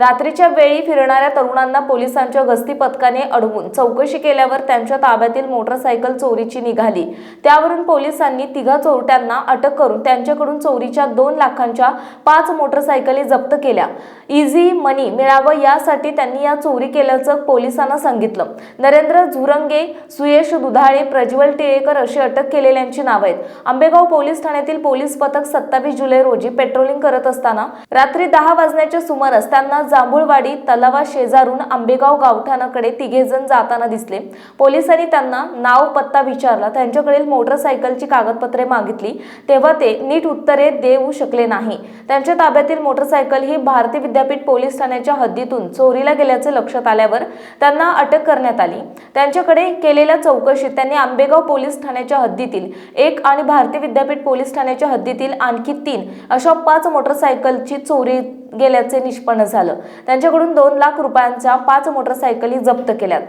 रात्रीच्या वेळी फिरणाऱ्या तरुणांना पोलिसांच्या गस्ती पथकाने अडवून चौकशी केल्यावर त्यांच्या ताब्यातील मोटरसायकल चोरीची निघाली. त्यावरून पोलिसांनी तिघा चोरट्यांना अटक करून त्यांच्याकडून चोरीच्या दोन लाखांच्या पाच मोटरसायकली जप्त केल्या. इझी मनी मिळावं यासाठी त्यांनी या चोरी केल्याचं पोलिसांना सांगितलं. नरेंद्र झुरंगे सुयेश दुधाळे प्रज्वल टिळेकर अशी अटक केलेल्यांची नावं आहेत. आंबेगाव पोलीस ठाण्यातील पोलीस पथक सत्तावीस जुलै रोजी पेट्रोलिंग करत असताना रात्री दहा वाजण्याच्या सुमारास त्यांना जांभूळवाडी तलावा शेजारून आंबेगाव गावठाणाकडे तिघेजण जाताना दिसले. पोलिसांनी त्यांना नाव पत्ता विचारला. त्यांच्याकडील मोटरसायकलची कागदपत्रे मागितली. तेव्हा ते नीट उत्तरे देऊ शकले नाही. त्यांच्या ताब्यातील मोटरसायकल ही भारती विद्यापीठ पोलीस ठाण्याच्या हद्दीतून चोरीला गेल्याचे लक्षात आल्यावर त्यांना अटक करण्यात आली. त्यांच्याकडे केलेल्या चौकशीत त्यांनी आंबेगाव पोलीस ठाण्याच्या हद्दीतील एक आणि भारती विद्यापीठ पोलीस ठाण्याच्या हद्दीतील आणखी तीन अशा पाच मोटरसायकलची चोरी गेल्याचे निष्पन्न झालं. त्यांच्याकडून दोन लाख रुपयांच्या पाच मोटरसायकली जप्त केल्यात.